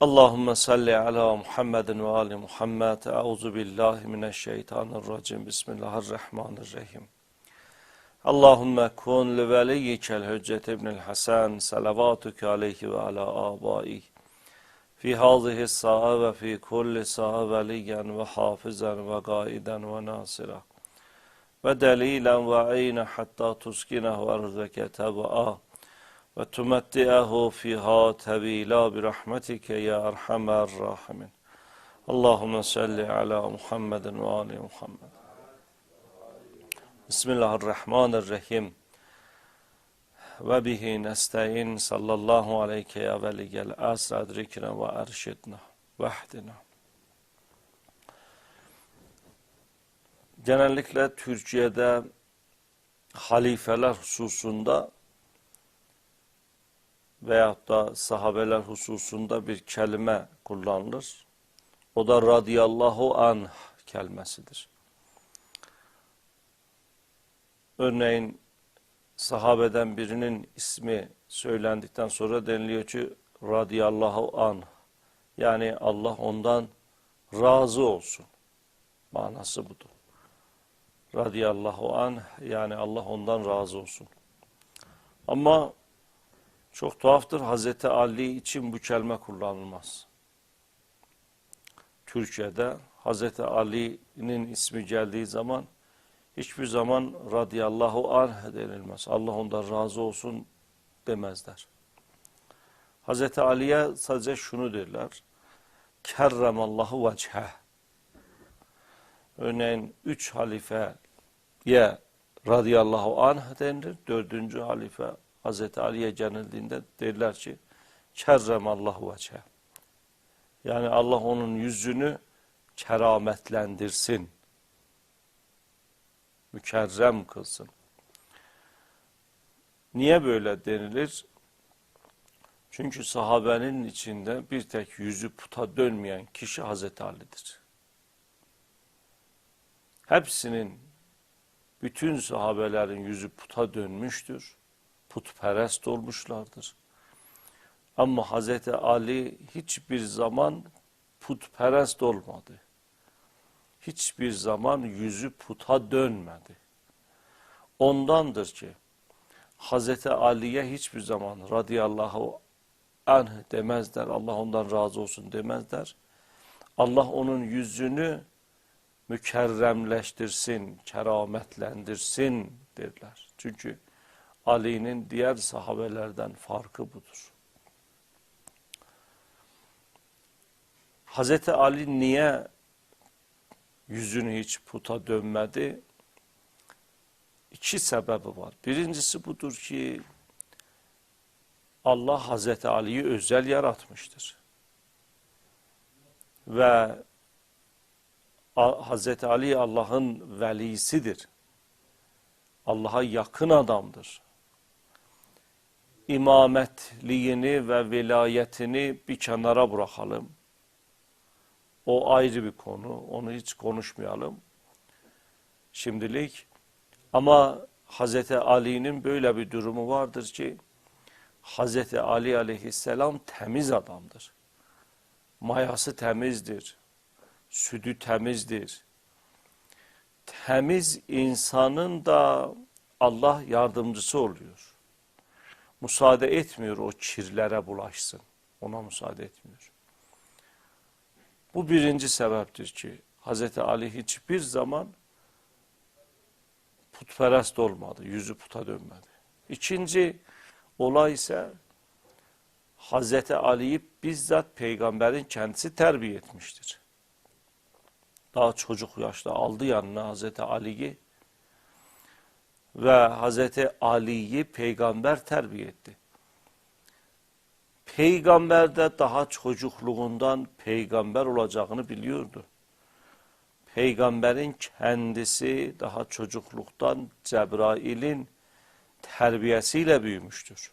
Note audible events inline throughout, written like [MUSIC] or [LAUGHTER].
Allahümme salli ala Muhammedin ve ali Muhammed. Euzu billahi mineşşeytanirracim. Bismillahirrahmanirrahim. Allahümme kun li veliyyikel hüccet ibnil Hasan salavatuke aleyhi ve ala abai. Fi hazihi sa'a ve fi kulli sa'a veliyen ve hafizan ve gaiden ve nasira. Ve delilen ve ayna hatta tuskinehu arzeke ve tumetti'ahu fiha tevila bi rahmetike ya erhamer rahimin. Allahümme salli ala Muhammedin ve ali Muhammed. Bismillahirrahmanirrahim. Ve bihi nesta'in sallallahu aleyke ya veligel asr adrikine ve erşidna vahdina. Genellikle Türkiye'de halifeler hususunda veyahut da sahabeler hususunda bir kelime kullanılır. O da radıyallahu anh kelimesidir. Örneğin sahabeden birinin ismi söylendikten sonra deniliyor ki radıyallahu anh yani Allah ondan razı olsun manası budur. Radıyallahu anh yani Allah ondan razı olsun. Ama çok tuhaftır Hazreti Ali için bu kelime kullanılmaz. Türkiye'de Hazreti Ali'nin ismi geldiği zaman hiçbir zaman radıyallahu anh denilmez. Allah ondan razı olsun demezler. Hazreti Ali'ye sadece şunu derler. Kerremallahu vecheh. Örneğin üç halifeye radıyallahu anh denilir. Dördüncü halife Hazreti Ali'ye cenildiğinde derler ki kerremallahu veçhe. Yani Allah onun yüzünü kerametlendirsin. Mükerrem kılsın. Niye böyle denilir? Çünkü sahabenin içinde bir tek yüzü puta dönmeyen kişi Hazreti Ali'dir. Hepsinin, bütün sahabelerin yüzü puta dönmüştür putperest olmuşlardır. Ama Hazreti Ali hiçbir zaman putperest olmadı. Hiçbir zaman yüzü puta dönmedi. Ondandır ki Hazreti Ali'ye hiçbir zaman radıyallahu anh demezler. Allah ondan razı olsun demezler. Allah onun yüzünü mükerremleştirsin, kerametlendirsin derler. Çünkü Ali'nin diğer sahabelerden farkı budur. Hazreti Ali niye yüzünü hiç puta dönmedi? İki sebebi var. Birincisi budur ki Allah Hazreti Ali'yi özel yaratmıştır. Ve Hazreti Ali Allah'ın velisidir. Allah'a yakın adamdır imametliğini ve velayetini bir kenara bırakalım. O ayrı bir konu. Onu hiç konuşmayalım. Şimdilik. Ama Hazreti Ali'nin böyle bir durumu vardır ki Hazreti Ali aleyhisselam temiz adamdır. Mayası temizdir. Südü temizdir. Temiz insanın da Allah yardımcısı oluyor müsaade etmiyor o kirlere bulaşsın. Ona müsaade etmiyor. Bu birinci sebeptir ki Hz. Ali hiçbir zaman putperest olmadı. Yüzü puta dönmedi. İkinci olay ise Hz. Ali'yi bizzat peygamberin kendisi terbiye etmiştir. Daha çocuk yaşta aldı yanına Hz. Ali'yi ve Hazreti Ali'yi peygamber terbiye etti. Peygamber de daha çocukluğundan peygamber olacağını biliyordu. Peygamberin kendisi daha çocukluktan Cebrail'in terbiyesiyle büyümüştür.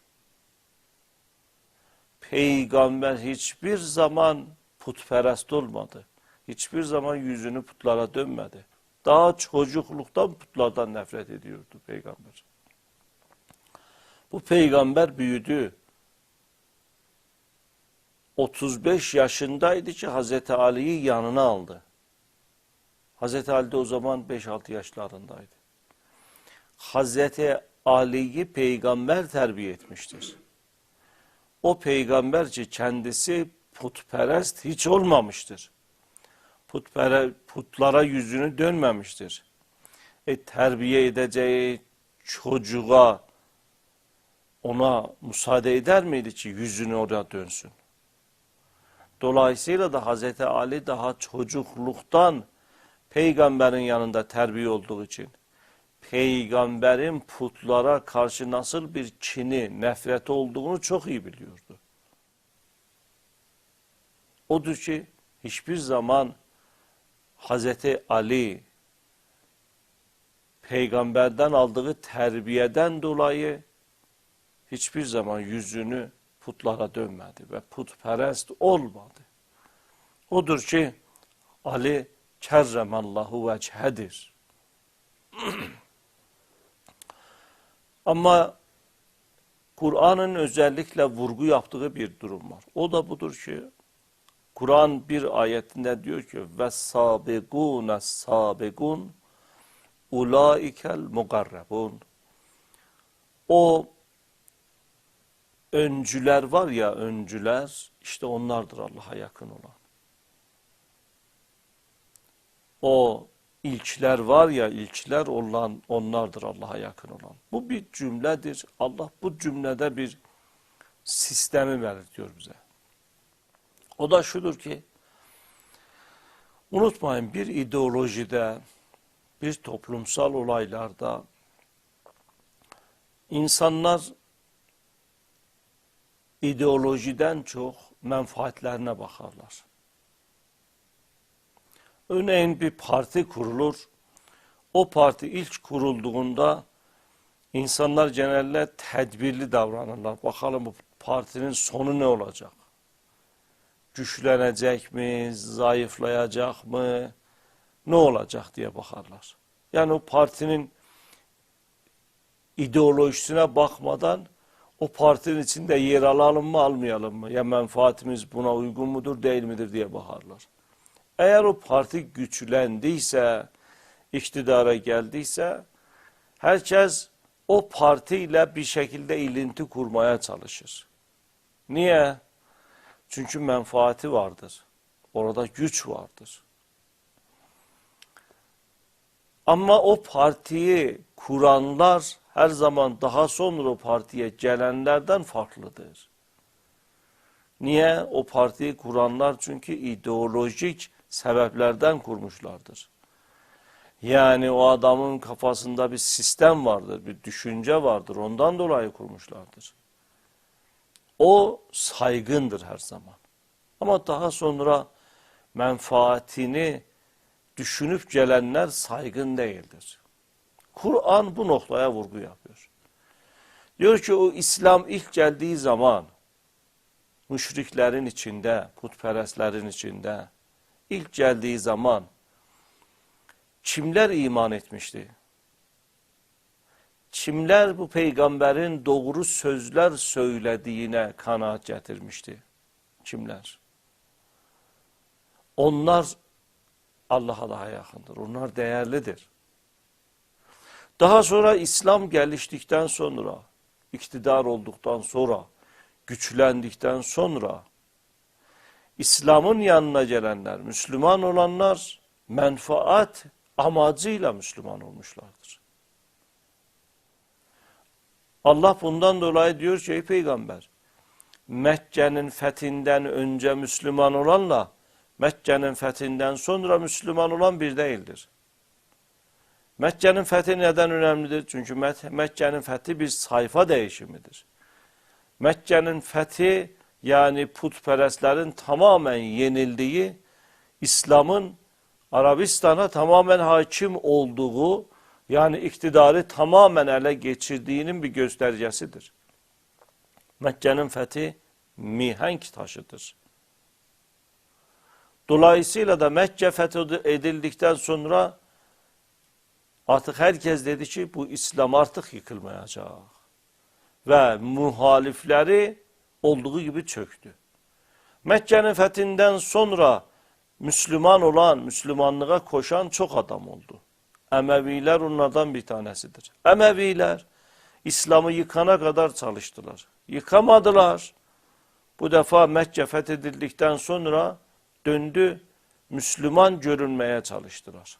Peygamber hiçbir zaman putperest olmadı. Hiçbir zaman yüzünü putlara dönmedi. Daha çocukluktan putlardan nefret ediyordu peygamber. Bu peygamber büyüdü. 35 yaşındaydı ki Hazreti Ali'yi yanına aldı. Hazreti Ali de o zaman 5-6 yaşlarındaydı. Hazreti Ali'yi peygamber terbiye etmiştir. O peygamberci kendisi putperest hiç olmamıştır. Putpere, putlara yüzünü dönmemiştir. E, terbiye edeceği çocuğa ona müsaade eder miydi ki yüzünü oraya dönsün? Dolayısıyla da Hazreti Ali daha çocukluktan peygamberin yanında terbiye olduğu için peygamberin putlara karşı nasıl bir çini, nefreti olduğunu çok iyi biliyordu. Odur ki hiçbir zaman Hazreti Ali peygamberden aldığı terbiyeden dolayı hiçbir zaman yüzünü putlara dönmedi ve putperest olmadı. Odur ki Ali kerremallahu vechedir. [CLEARS THROAT] Ama Kur'an'ın özellikle vurgu yaptığı bir durum var. O da budur ki Kur'an bir ayetinde diyor ki ve sabegune sabegun ulaikel mugarrabun o öncüler var ya öncüler işte onlardır Allah'a yakın olan. O ilkler var ya ilkler olan onlardır Allah'a yakın olan. Bu bir cümledir. Allah bu cümlede bir sistemi belirtiyor bize. O da şudur ki unutmayın bir ideolojide bir toplumsal olaylarda insanlar ideolojiden çok menfaatlerine bakarlar. Örneğin bir parti kurulur. O parti ilk kurulduğunda insanlar genelde tedbirli davranırlar. Bakalım bu partinin sonu ne olacak? Güçlenecek mi? Zayıflayacak mı? Ne olacak diye bakarlar. Yani o partinin ideolojisine bakmadan o partinin içinde yer alalım mı almayalım mı? Ya menfaatimiz buna uygun mudur değil midir diye bakarlar. Eğer o parti güçlendiyse, iktidara geldiyse herkes o partiyle bir şekilde ilinti kurmaya çalışır. Niye? Çünkü menfaati vardır. Orada güç vardır. Ama o partiyi kuranlar her zaman daha sonra o partiye gelenlerden farklıdır. Niye? O partiyi kuranlar çünkü ideolojik sebeplerden kurmuşlardır. Yani o adamın kafasında bir sistem vardır, bir düşünce vardır. Ondan dolayı kurmuşlardır. O saygındır her zaman. Ama daha sonra menfaatini düşünüp gelenler saygın değildir. Kur'an bu noktaya vurgu yapıyor. Diyor ki o İslam ilk geldiği zaman müşriklerin içinde, putperestlerin içinde ilk geldiği zaman kimler iman etmişti? Kimler bu peygamberin doğru sözler söylediğine kanaat getirmişti? Kimler? Onlar Allah'a daha yakındır. Onlar değerlidir. Daha sonra İslam geliştikten sonra, iktidar olduktan sonra, güçlendikten sonra İslam'ın yanına gelenler, Müslüman olanlar menfaat amacıyla Müslüman olmuşlardır. Allah bundan dolayı diyor ki ey peygamber Mekke'nin fethinden önce Müslüman olanla Mekke'nin fethinden sonra Müslüman olan bir değildir. Mekke'nin fethi neden önemlidir? Çünkü Mekke'nin fethi bir sayfa değişimidir. Mekke'nin fethi yani putperestlerin tamamen yenildiği, İslam'ın Arabistan'a tamamen hakim olduğu, yani iktidarı tamamen ele geçirdiğinin bir göstergesidir. Mekke'nin fethi mihenk taşıdır. Dolayısıyla da Mekke fethedildikten sonra artık herkes dedi ki bu İslam artık yıkılmayacak. Ve muhalifleri olduğu gibi çöktü. Mekke'nin fethinden sonra Müslüman olan, Müslümanlığa koşan çok adam oldu. Emeviler onlardan bir tanesidir. Emeviler İslam'ı yıkana kadar çalıştılar. Yıkamadılar. Bu defa Mekke fethedildikten sonra döndü Müslüman görünmeye çalıştılar.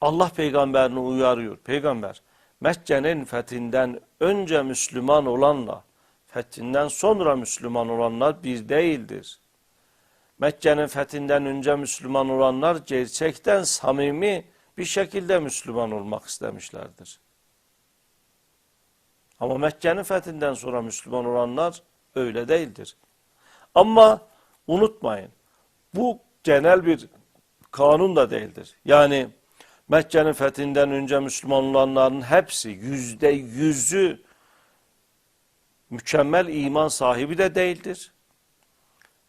Allah peygamberini uyarıyor. Peygamber Mekke'nin fethinden önce Müslüman olanla fethinden sonra Müslüman olanlar bir değildir. Mekke'nin fethinden önce Müslüman olanlar gerçekten samimi bir şekilde Müslüman olmak istemişlerdir. Ama Mekke'nin fethinden sonra Müslüman olanlar öyle değildir. Ama unutmayın bu genel bir kanun da değildir. Yani Mekke'nin fethinden önce Müslüman olanların hepsi yüzde yüzü mükemmel iman sahibi de değildir.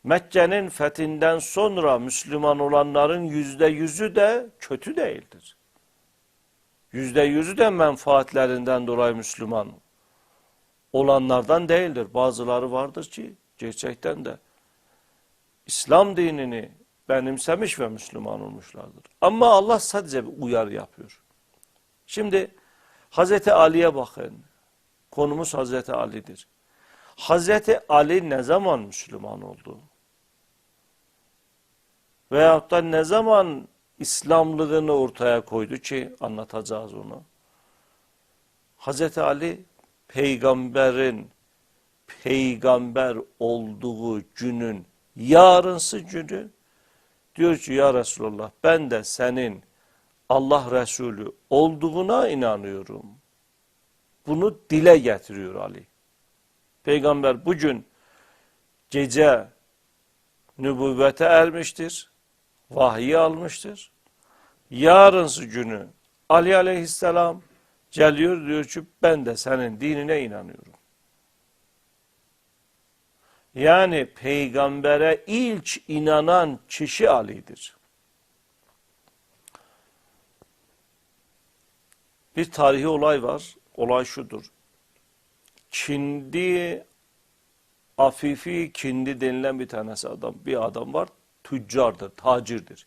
Mekke'nin fethinden sonra Müslüman olanların yüzde yüzü de kötü değildir. Yüzde yüzü de menfaatlerinden dolayı Müslüman olanlardan değildir. Bazıları vardır ki gerçekten de İslam dinini benimsemiş ve Müslüman olmuşlardır. Ama Allah sadece bir uyarı yapıyor. Şimdi Hazreti Ali'ye bakın. Konumuz Hazreti Ali'dir. Hazreti Ali ne zaman Müslüman oldu? Veyahut da ne zaman İslamlığını ortaya koydu ki anlatacağız onu. Hazreti Ali peygamberin peygamber olduğu günün yarınsı günü diyor ki ya Resulallah ben de senin Allah Resulü olduğuna inanıyorum. Bunu dile getiriyor Ali. Peygamber bugün gece nübüvvete ermiştir. Vahiy almıştır. Yarınsı günü Ali aleyhisselam geliyor diyor ki ben de senin dinine inanıyorum. Yani peygambere ilk inanan kişi Ali'dir. Bir tarihi olay var. Olay şudur. Kindi Afifi Kindi denilen bir tanesi adam, bir adam var. Tüccardır, tacirdir.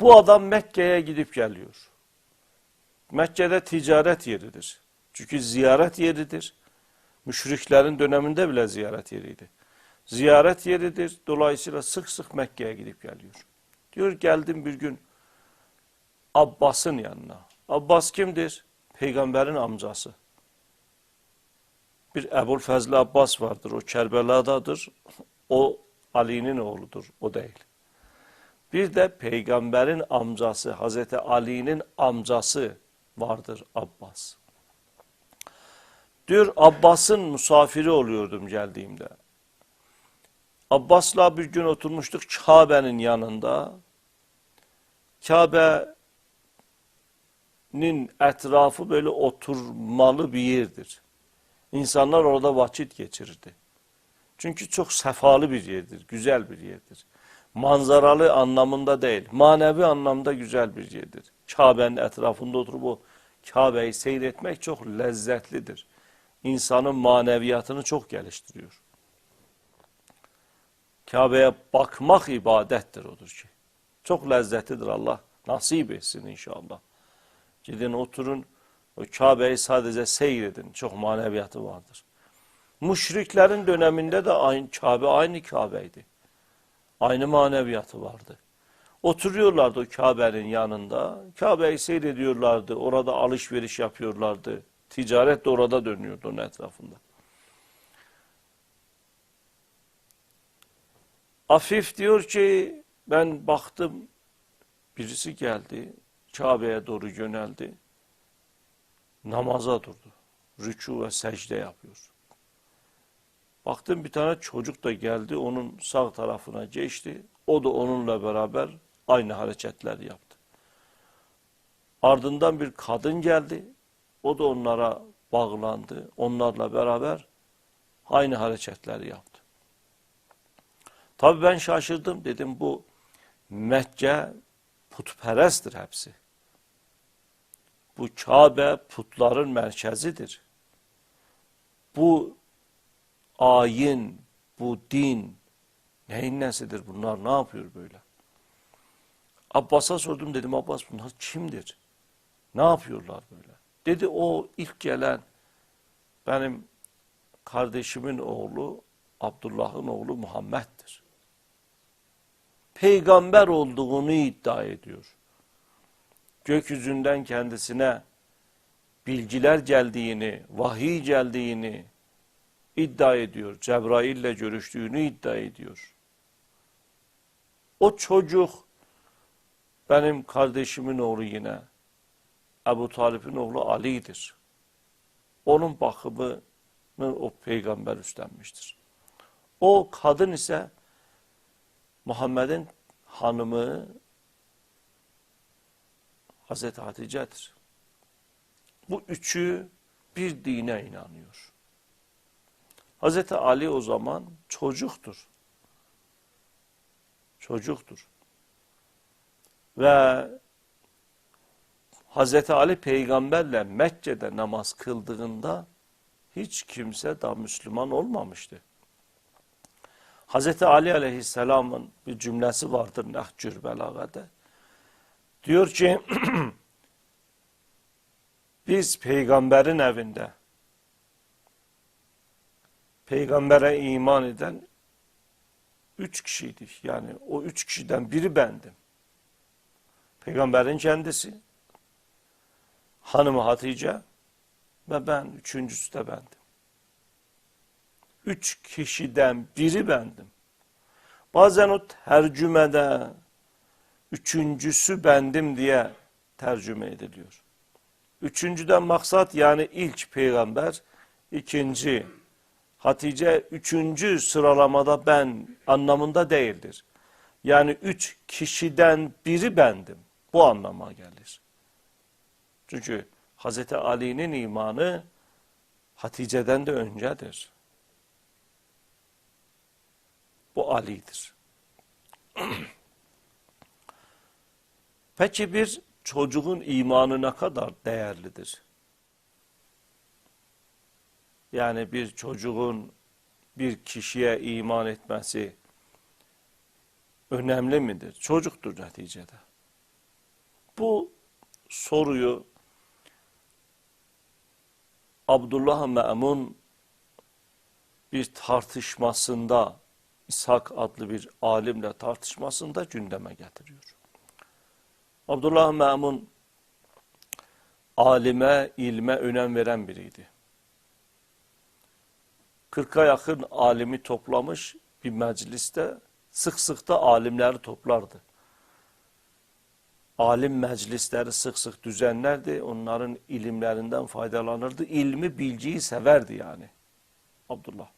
Bu adam Mekke'ye gidip geliyor. Mekke'de ticaret yeridir. Çünkü ziyaret yeridir. Müşriklerin döneminde bile ziyaret yeriydi. Ziyaret yeridir. Dolayısıyla sık sık Mekke'ye gidip geliyor. Diyor geldim bir gün Abbas'ın yanına. Abbas kimdir? Peygamberin amcası. Bir Ebul Fezli Abbas vardır. O Kerbela'dadır. O Ali'nin oğludur. O değil. Bir de peygamberin amcası Hazreti Ali'nin amcası vardır Abbas. Diyor Abbas'ın misafiri oluyordum geldiğimde. Abbas'la bir gün oturmuştuk Kabe'nin yanında. Kabe'nin etrafı böyle oturmalı bir yerdir. İnsanlar orada vakit geçirirdi. Çünkü çok sefalı bir yerdir, güzel bir yerdir. Manzaralı anlamında değil, manevi anlamda güzel bir yerdir. Kabe'nin etrafında oturup o Kabe'yi seyretmek çok lezzetlidir insanın maneviyatını çok geliştiriyor. Kabe'ye bakmak ibadettir odur ki. Çok lezzetlidir Allah. Nasip etsin inşallah. Gidin oturun o Kabe'yi sadece seyredin. Çok maneviyatı vardır. Müşriklerin döneminde de aynı Kabe aynı Kabe'ydi. Aynı maneviyatı vardı. Oturuyorlardı o Kabe'nin yanında. Kabe'yi seyrediyorlardı. Orada alışveriş yapıyorlardı. Ticaret de orada dönüyordu onun etrafında. Afif diyor ki ben baktım birisi geldi Kabe'ye doğru yöneldi. Namaza durdu. Rükû ve secde yapıyor. Baktım bir tane çocuk da geldi onun sağ tarafına geçti. O da onunla beraber aynı hareketler yaptı. Ardından bir kadın geldi. O da onlara bağlandı. Onlarla beraber aynı hareketleri yaptı. Tabii ben şaşırdım. Dedim bu Mekke putperesttir hepsi. Bu Kabe putların merkezidir. Bu ayin, bu din neyin nesidir bunlar ne yapıyor böyle? Abbas'a sordum dedim Abbas bunlar kimdir? Ne yapıyorlar böyle? Dedi o ilk gelen benim kardeşimin oğlu Abdullah'ın oğlu Muhammed'dir. Peygamber olduğunu iddia ediyor. Gökyüzünden kendisine bilgiler geldiğini, vahiy geldiğini iddia ediyor. Cebrail ile görüştüğünü iddia ediyor. O çocuk benim kardeşimin oğlu yine Ebu Talip'in oğlu Ali'dir. Onun bakımını o peygamber üstlenmiştir. O kadın ise Muhammed'in hanımı Hazreti Hatice'dir. Bu üçü bir dine inanıyor. Hazreti Ali o zaman çocuktur. Çocuktur. Ve Hazreti Ali peygamberle Mekke'de namaz kıldığında hiç kimse daha Müslüman olmamıştı. Hazreti Ali aleyhisselamın bir cümlesi vardır Nehcür Belaga'da. Diyor ki [CLEARS THROAT] biz peygamberin evinde peygambere iman eden üç kişiydik. Yani o üç kişiden biri bendim. Peygamberin kendisi, hanımı Hatice ve ben, üçüncüsü de bendim. Üç kişiden biri bendim. Bazen o tercümede üçüncüsü bendim diye tercüme ediliyor. Üçüncüden maksat yani ilk peygamber, ikinci Hatice üçüncü sıralamada ben anlamında değildir. Yani üç kişiden biri bendim. Bu anlama gelir. Çünkü Hazreti Ali'nin imanı Hatice'den de öncedir. Bu Ali'dir. [CLEARS THROAT] Peki bir çocuğun imanı ne kadar değerlidir? Yani bir çocuğun bir kişiye iman etmesi önemli midir? Çocuktur neticede. Bu soruyu Abdullah Me'mun bir tartışmasında İshak adlı bir alimle tartışmasında gündeme getiriyor. Abdullah Me'mun alime, ilme önem veren biriydi. Kırka yakın alimi toplamış bir mecliste sık sık da alimleri toplardı. Alim meclisleri sık sık düzenlerdi. Onların ilimlerinden faydalanırdı. İlmi, bilgiyi severdi yani. Abdullah.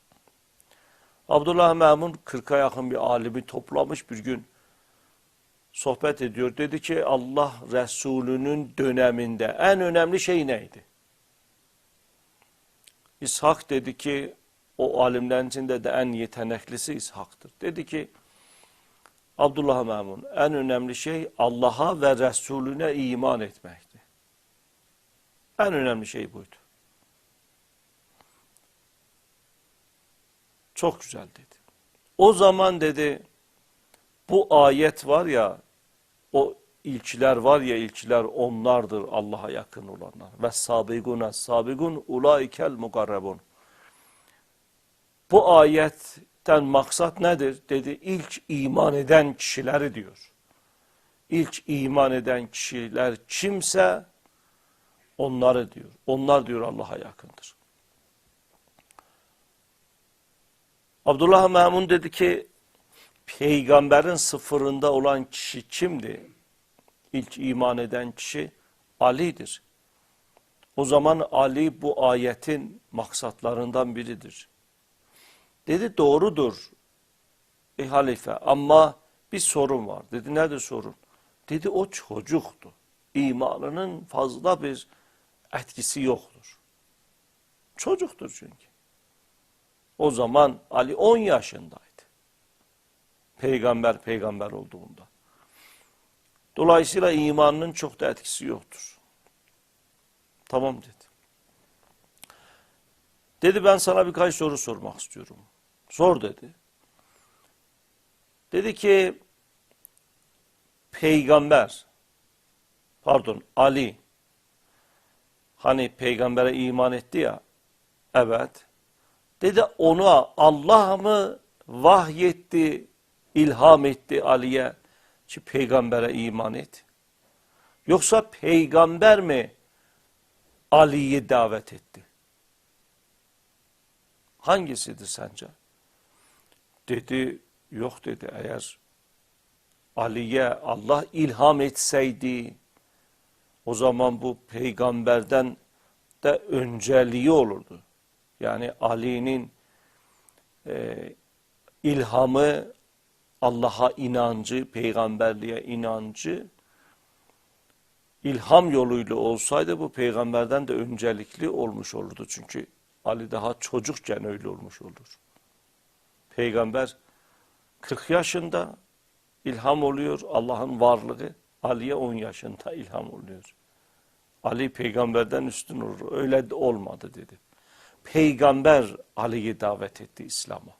Abdullah Memun 40'a yakın bir alimi toplamış bir gün sohbet ediyor. Dedi ki Allah Resulü'nün döneminde en önemli şey neydi? İshak dedi ki o alimlerin içinde de en yeteneklisi İshak'tır. Dedi ki Abdullah Memun en önemli şey Allah'a ve Resulüne iman etmekti. En önemli şey buydu. Çok güzel dedi. O zaman dedi bu ayet var ya o ilçiler var ya ilçiler onlardır Allah'a yakın olanlar. Ve sabigune sabigun ulaikel mukarrebun. Bu ayetten maksat nedir? Dedi ilk iman eden kişileri diyor. İlk iman eden kişiler kimse onları diyor. Onlar diyor Allah'a yakındır. Abdullah Memun dedi ki peygamberin sıfırında olan kişi kimdi? İlk iman eden kişi Ali'dir. O zaman Ali bu ayetin maksatlarından biridir. Dedi doğrudur ey halife ama bir sorun var. Dedi nedir sorun? Dedi o çocuktu. İmanının fazla bir etkisi yoktur. Çocuktur çünkü. O zaman Ali 10 yaşındaydı. Peygamber peygamber olduğunda. Dolayısıyla imanının çok da etkisi yoktur. Tamam dedi. Dedi ben sana birkaç soru sormak istiyorum. Zor dedi. Dedi ki peygamber pardon Ali hani peygambere iman etti ya evet. Dedi ona Allah mı vahyetti ilham etti Ali'ye? Ki peygambere iman et. Yoksa peygamber mi Ali'yi davet etti? Hangisidir sence dedi yok dedi eğer Ali'ye Allah ilham etseydi o zaman bu peygamberden de önceliği olurdu. Yani Ali'nin e, ilhamı, Allah'a inancı, peygamberliğe inancı ilham yoluyla olsaydı bu peygamberden de öncelikli olmuş olurdu. Çünkü Ali daha çocukken öyle olmuş olur. Peygamber 40 yaşında ilham oluyor Allah'ın varlığı. Ali'ye 10 yaşında ilham oluyor. Ali peygamberden üstün olur. Öyle de olmadı dedi. Peygamber Ali'yi davet etti İslam'a.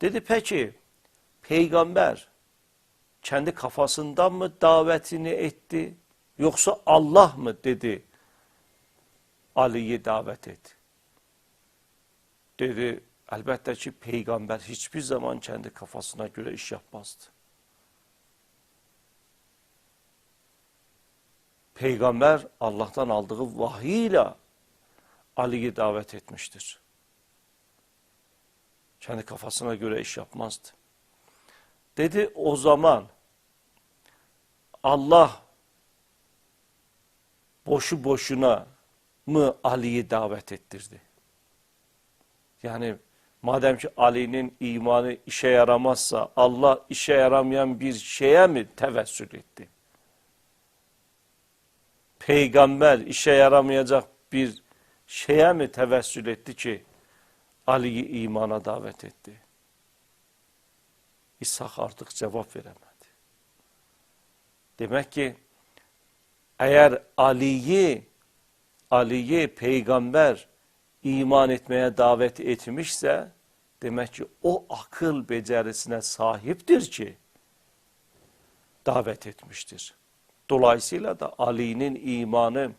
Dedi peki peygamber kendi kafasından mı davetini etti yoksa Allah mı dedi Ali'yi davet et. Dedi elbette ki peygamber hiçbir zaman kendi kafasına göre iş yapmazdı. Peygamber Allah'tan aldığı vahiyle Ali'yi davet etmiştir. Kendi kafasına göre iş yapmazdı. Dedi o zaman Allah boşu boşuna mı Ali'yi davet ettirdi? Yani madem ki Ali'nin imanı işe yaramazsa Allah işe yaramayan bir şeye mi tevessül etti? Peygamber işe yaramayacak bir şeye mi tevessül etti ki Ali'yi imana davet etti? İshak artık cevap veremedi. Demek ki eğer Ali'yi Ali'yi peygamber iman etmeye davet etmişse demek ki o akıl becerisine sahiptir ki davet etmiştir. Dolayısıyla da Ali'nin imanı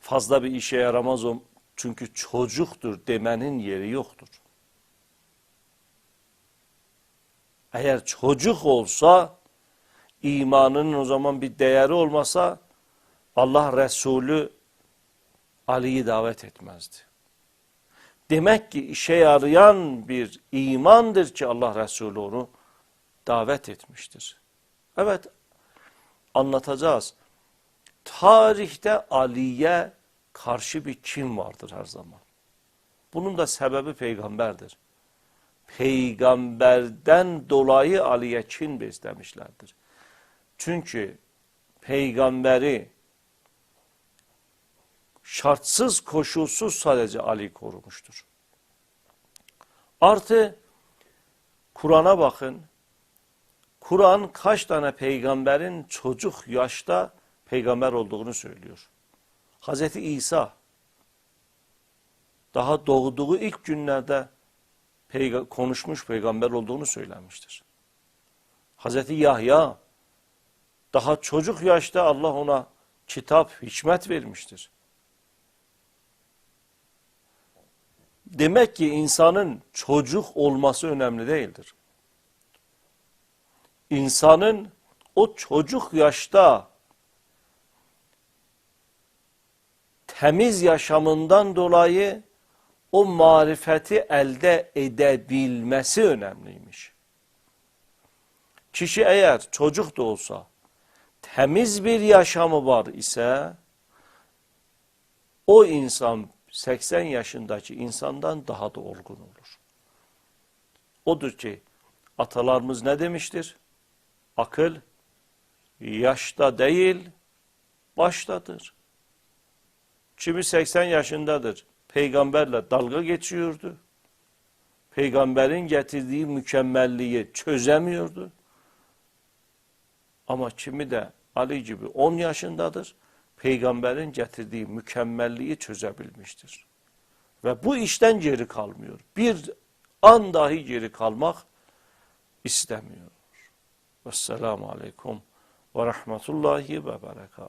fazla bir işe yaramaz o çünkü çocuktur demenin yeri yoktur. Eğer çocuk olsa imanının o zaman bir değeri olmasa Allah Resulü Ali'yi davet etmezdi. Demek ki işe yarayan bir imandır ki Allah Resulü onu davet etmiştir. Evet anlatacağız. Tarihte Ali'ye karşı bir kim vardır her zaman. Bunun da sebebi peygamberdir. Peygamberden dolayı Ali'ye kin beslemişlerdir. Çünkü peygamberi şartsız koşulsuz sadece Ali korumuştur. Artı Kur'an'a bakın. Kur'an kaç tane peygamberin çocuk yaşta peygamber olduğunu söylüyor. Hazreti İsa daha doğduğu ilk günlerde peyga konuşmuş peygamber olduğunu söylenmiştir. Hazreti Yahya daha çocuk yaşta Allah ona kitap, hikmet vermiştir. Demek ki insanın çocuk olması önemli değildir. İnsanın o çocuk yaşta temiz yaşamından dolayı o marifeti elde edebilmesi önemliymiş. Kişi eğer çocuk da olsa temiz bir yaşamı var ise o insan 80 yaşındaki insandan daha da olgun olur. Odur ki atalarımız ne demiştir? Akıl yaşta değil baştadır. Kimi 80 yaşındadır. Peygamberle dalga geçiyordu. Peygamberin getirdiği mükemmelliği çözemiyordu. Ama kimi de Ali gibi 10 yaşındadır peygamberin getirdiği mükemmelliği çözebilmiştir. Ve bu işten geri kalmıyor. Bir an dahi geri kalmak istemiyor. Vesselamu aleyküm ve rahmetullahi ve berekatuhu.